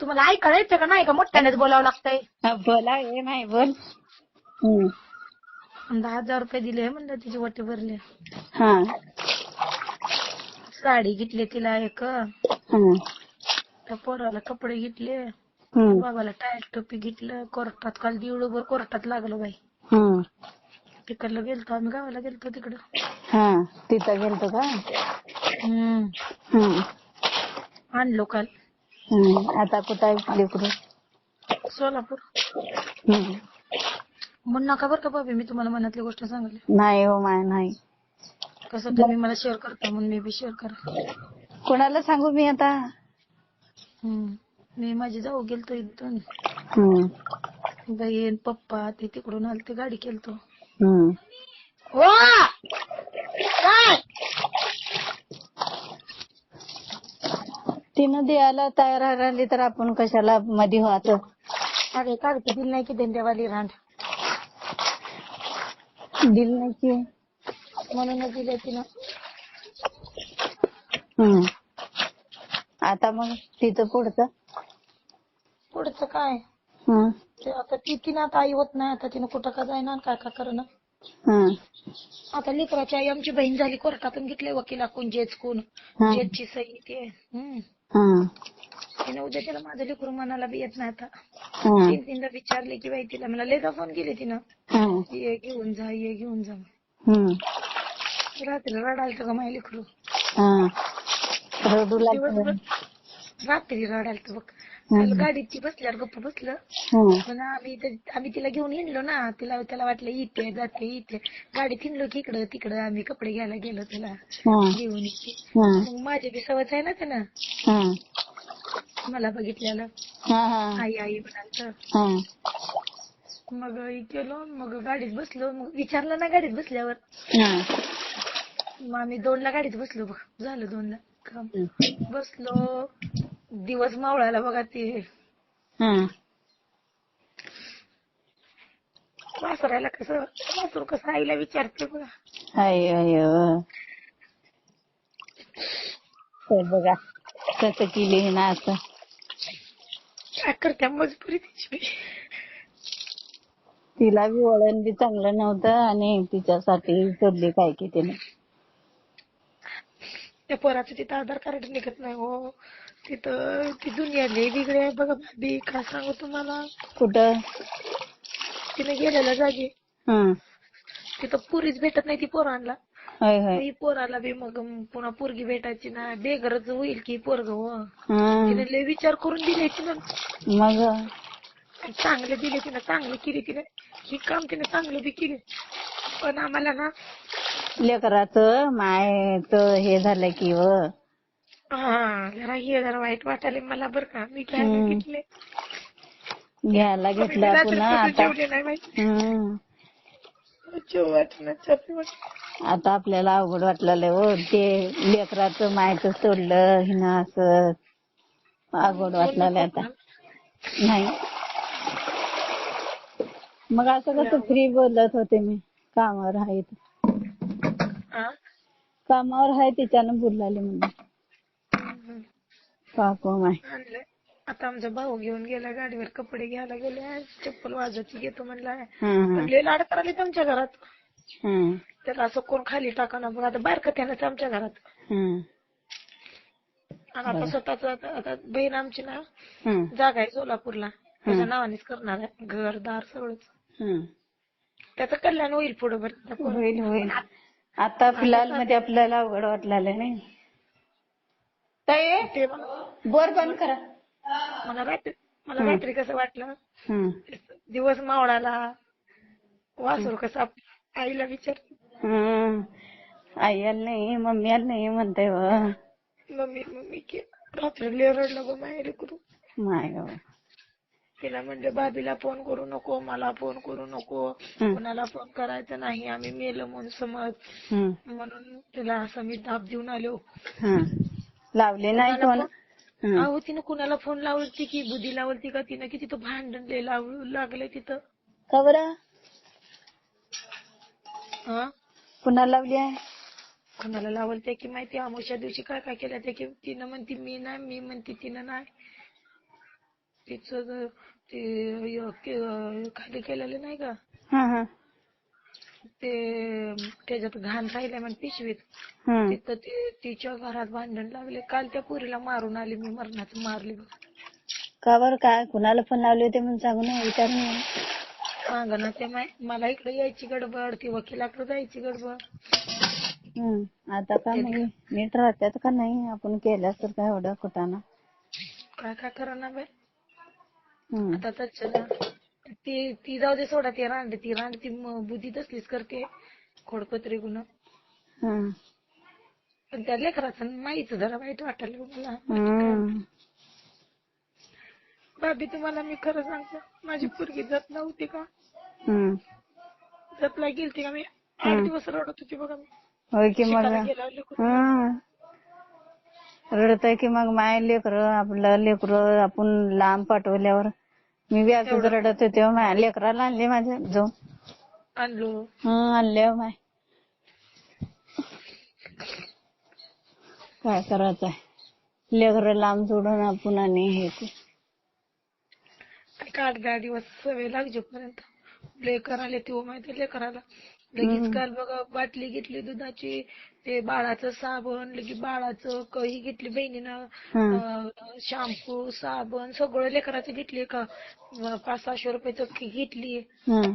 तुम्हाला ऐकायला येतं का नाही का? मोठ्यानेच बोलावं लागतंय. हा, बोला हे नाही बोल. हम्म. दहा हजार रुपये दिले म्हणलं तिची वटी भरली. हा. साडी घेतली तिला एक. त्या पोराला कपडे घेतले. हम्म. बाबाला टायर टोपी घेतलं. कोर्टात काल दिवडभर कोर्टात लागलो बाई. हम्म. तिकडलं गेलतो आम्ही गावाला गेलतो तिकडं. हा तिथं गेलतो का? हम्म. हम्म. आणलो काल. हम्म. आता कुठं आहे लेकरू सोलापूर हम्म. म्हणून नका बरं का बाबी मी तुम्हाला मनातली गोष्ट सांगितली नाही हो माय नाही कसं तुम्ही मला शेअर करता म्हणून मी बी शेअर करा कोणाला सांगू मी आता हम्म. मी माझी जाऊ गेलतो इथून हम्म. बहीण पप्पा ते तिकडून आले ते गाडी केलतो हम्म. तिनं द्यायला तयार राहिली तर आपण कशाला मध्ये व्हायचं अरे कागद दिली नाही की देंद्यावाली रांड दिल नाही की म्हणूनच दिले तिनं हम्म. आता मग तिथं पुढचं पुढचं काय हम्म. ते आता ती तिनं आता आई होत नाही आता तिनं कुठं का जाईना आणि काय काय करणं हम्म. आता लेकराची आई आमची बहीण झाली कोर्टातून घेतले वकील कोण जेच कोण हा. जेचची सही ते हम्म. तिने उद्या त्याला माझं लेकरू मनाला बी येत नाही आता. तीन तीनदा विचारले की बाई तिला मला लेदा फोन केले तिनं. ये घेऊन जा ये घेऊन जा. रात्री रडायचं का माझ्या लेकरू हा. रडू रात्री रडायचं बघ. काल गाडीत ती बसल्यावर गप्प बसलं. पण आम्ही इथं- आम्ही तिला घेऊन हिंडलो ना तिला त्याला वाटलं इथे जाते इथे गाडीत हिंडलो की इकडं तिकडं आम्ही कपडे घ्यायला गेलो तिला. घेऊन. मग माझी बी सवय आहे ना त्यानं. मला बघितल्यानं हा, हा. आई आई म्हणाल. मग हे केलो मग गाडीत बसलो मग विचारलं ना गाडीत बसल्यावर. मग आम्ही दोनला गाडीत बसलो बघ झालं दोनला काम बसलो दिवस मावळायला बघा ते. हम्म. वासरायला कसं? वासरू कसं आईला विचारते बघा. अय अय तर बघा कसं केली ना असं काय करत्या मजबुरी तिची. तिला बी वळण बी चांगलं नव्हतं आणि तिच्यासाठी शोधली काय की तिने. त्या पोराचं तिथं आधार कार्ड निघत नाही हो. तिथं ती दुनिया लई वेगळी आहे बघा भाभी काय सांगू तुम्हाला? कुठं? तिने गेलेल्या जागी. हं. तिथं पुरीच भेटत नाही ती पोरांना. होय होय. ती पोराला बी मग पुन्हा पोरगी भेटायची ना बेगरच होईल की पोरग हो. हं. तिने लय विचार करून दिले तिनं. मग? चांगले दिले तिनं चांगले केले तिने. ही काम तिने चांगलं बी केले. पण आम्हाला ना लेकराचं मायचं हे झालं की व हा जरा हे जरा वाईट वाटायला मला बरं का मी हम्म. घेतले घ्यायला घेतलं पुन्हा आता जेवले नाही माहिती. जेव वाटणं चपी वाटणं आता आपल्याला अवघड वाटलेलं हो ते लेकराचं मायचं सोडलं हिनं असं अवघड वाटलेलं आता नाही मग असं कसं फ्री बोलत होते मी कामावर आहे. हा? कामावर आहे तिच्यानं बोललाले म्हणून. पापा माय आणलंय. आता आमचा भाऊ घेऊन गेला गाडीवर कपडे घ्यायला गेले चप्पल वाजाची घेतो हं, हं, लय लाड करायला आमच्या घरात. हं, त्याला असं कोण खाली टाकाना बघ आता बारकं त्यानंच आमच्या घरात. आणि आता स्वतःच आता बहीण आमची ना जागा आहे सोलापूरला. त्याच्या नावानेच करणार आहे. घर दार सगळंच. त्याचं कल्याण होईल पुढे बरं. होईल होईल. आता फिलहाल मध्ये आपल्याला अवघड वाटलेलं नाही. ते मला बोर बंद करा. मला रात्री मला रात्री कसं वाटलं? दिवस मावळाला. वासरू कसं आईला विचार. आई आली नाही मम्मी आली नाही म्हणते मम्मी मम्मी की रात्री रडलं गं माहेरी करू माय. तिला म्हणजे भाभीला फोन करू नको मला फोन करू नको. कुणाला फोन करायचा नाही आम्ही मेलो म्हणून समज. म्हणून तिला असं मी दाब देऊन आलो. लावले नाही कुणाला फोन. अहो तिनं कुणाला फोन लावलती की बुद्धी लावलती का तिनं? की तिथं भांडण लावू लागले तिथं. का बरं? हा? पुन्हा लावली आहे? कुणाला लावलते की माहिती अमावश्या दिवशी काय काय केलं ते की तिनं म्हणती मी नाही मी म्हणती तिनं नाही. तिचं ते खाली केलेलं नाही का? हा हा. ते त्याच्यात घाण राहिल्या म्हण पिशवीत. हम्म. तिथं ते तिच्या घरात भांडण लागले काल त्या पुरीला मारून आली मी मरणाचं मारली बघ. का बरं? काय कुणाला फोन लावले होते म्हणून सांगू ना विचारू ना सांग ना ते माय मला इकडे यायची गडबड ती वकिलाकडे जायची गडबड. हम्म. आता का नाही नीट राहतात का नाही? आपण केल्यास तर काय एवढं कुठाना काय काय करा ना बाय हम्म. आता त्याच्या ती ती जाऊ दे सोडा ती रांड ती रांड ती म- बुद्धी तसलीच करते खोडपत्री हम्म. पण त्या लेकराचं माहीत जरा वाईट वाटायला मला हम्म. भाभी तुम्हाला मी खरं सांगतो माझी पोरगी जत नव्हती का हम्म. जतला गेलती का मी आठ दिवस रडत होती बघा मी होय की मग शिकायला गेल्यावर लेकरं. हम्म. रडतय की मग माय लेकर आपलं लेकर आपण लांब पाठवल्यावर मी बी असंच रडत होते हो माय. लेकराला आणले माझ्या जाऊन आणलो. हं आणले हो माय. काय करायचं आहे लेकर लांब सोडून आपण आणि हे ते. एक आठ दहा दिवस सवय लागजेपर्यंत लेकर आले तेव्हा माहिती लेकराला. लगेच काल बघा बाटली घेतली दुधाची ते बाळाचं साबण लगेच बाळाचं कही घेतली बहिणीनं हं. शॅम्पू साबण सगळं लेकराचं घेतली का पाच सहाशे रुपयाचं की घेतली हं.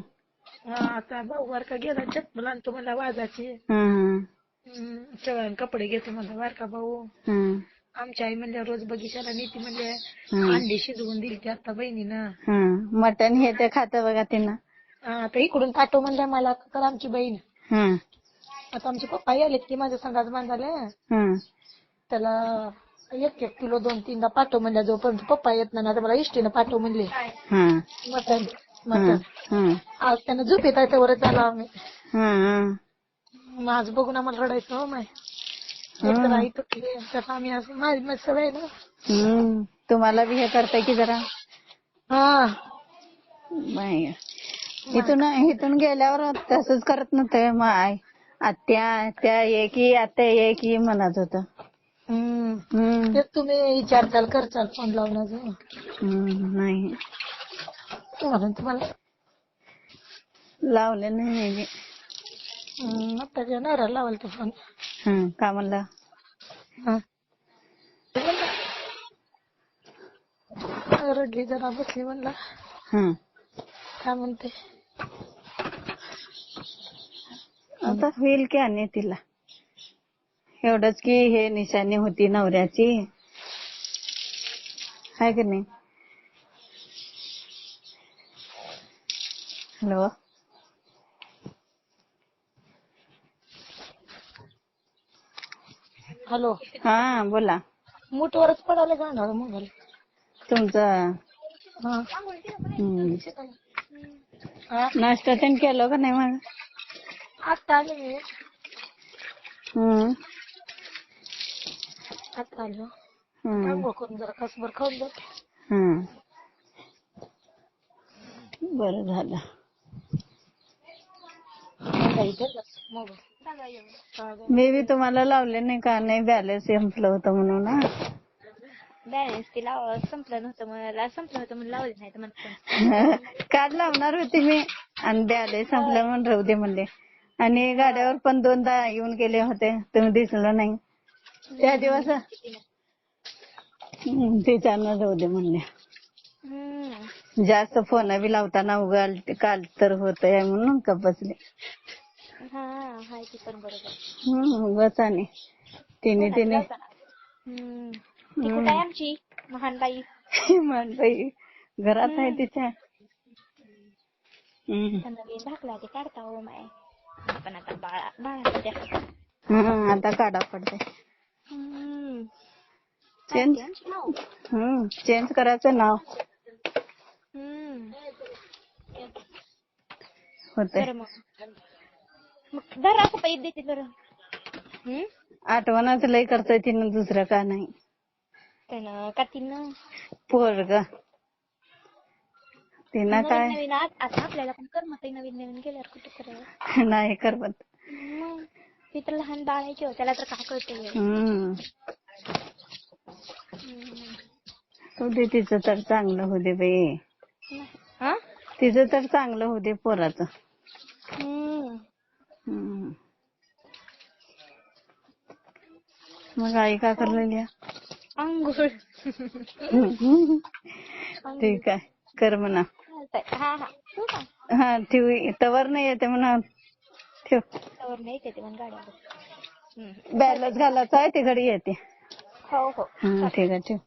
हा, आता भाऊ बारका गेला चप्पल आणतो मला वाजाची हं. हम्म, सगळ्यांना कपडे घेतो मला बारका भाऊ. आमच्या आई म्हणल्या रोज बगीचाला नेती म्हणले हं. अंडी शिजवून दिली आता बहिणीनं. मटण हे ते खात बघा त्यांना हा, तर इकडून पाठव म्हणल्या मला तर आमची बहीण हं. आता आमचे पप्पा आलेत की माझ्या संघात बांधाले हं. त्याला एक एक किलो दोन तीनदा पाठव म्हणल्या जोपर्यंत पप्पा येत नाही तर मला इष्टीनं पाठव म्हणले हं. मटण. मटण हं. आज त्यानं झोप येत आहे तेवढं त्याला आम्ही हं. माझ बघून आम्हाला रडायचं हो माय आई तुटली आम्ही असं माझी माझी सवय ना हं. तुम्हाला बी हे करताय की जरा हा नाही इथून इथून गेल्यावर तसंच करत नव्हतं. माय आत्या त्या ये की आत्या ये की म्हणत होत. हम्म. तेच तुम्ही विचारताल करचाल फोन लावण्याचं. नाही. म्हणून तुम्हाला? लावले नाही मी. हम्म, आत्ताच्या नवऱ्याला लावाल तो फोन हं. का म्हणलं? हा. रडली जरा बसली म्हणला. हं. काय म्हणते आता होईल की आणि तिला. एवढंच की हे निशाणी होती नवऱ्याची. हाय की नाही? हॅलो? हॅलो? हा बोला. मुठवरच पडाले गाणार मग. तुमचं? हा. हं. हा? नाश्ता त्यानं केलं का नाही मग आत्ता आले मी हं. आत्ता आलो हं. आंघोळ करून जरा कसभर खाऊन जात हं. बरं झालं मी बी तुम्हाला लावले नाही का नाही बॅलन्स संपलं होतं म्हणून ना बॅलन्स ते लाव संपलं नव्हतं मला संपलं होतं म्हणून लावले नाही तर मला काल लावणार होती मी. आणि बॅलन्स संपलं म्हणून राहू दे म्हणले. आणि गाड्यावर पण दोनदा येऊन गेले होते. तुम्ही दिसलं नाही. त्या दिवस त्याच्यानं राहू दे म्हणले. जास्त फोन बी लावताना उगाल काल तर होत म्हणून का बसले. उगाच आणि. तिने तिने ती कुठं आहे आमची? महान बाई बाई घरात आहे तिच्या. नवीन धाकला ते काढता हो माय. पण आता बाळा बाळा हं, आता काढा पडते हम्म. चेंज आमची नाव. हं, चेंज करायचं नाव. हम्म. होते मग. धरा असं पैसे देते बरं. हम्म? आठवणच लय करतोय तिनं दुसरं का नाही. त्यानं का तिनं? पोरग. तिनं काय? नवीन आज आता आपल्याला पण करमत नवीन नवीन गेल्यावर कुठे करावं नाही करमत. मग ती तर लहान बाळ आहे की हो, त्याला तर काय कळतंय? हं. हो दे तिचं तर चांगलं होऊ दे बाई. हा? तिचं तर चांगलं होऊ दे पोराचं. हम्म. हम्म. मग आई का करलेली? अंघोळ ठीक आहे. कर म्हणा. हा हा. ठेवू का? हा ठेव. तवर नाही येते म्हणा. ठेव. त्यावर नाही येते मग गाड्यावर हम्म. बॅलन्स घालायचा आहे ते घडी येते. हो हो. हा ठीक आहे ठेव.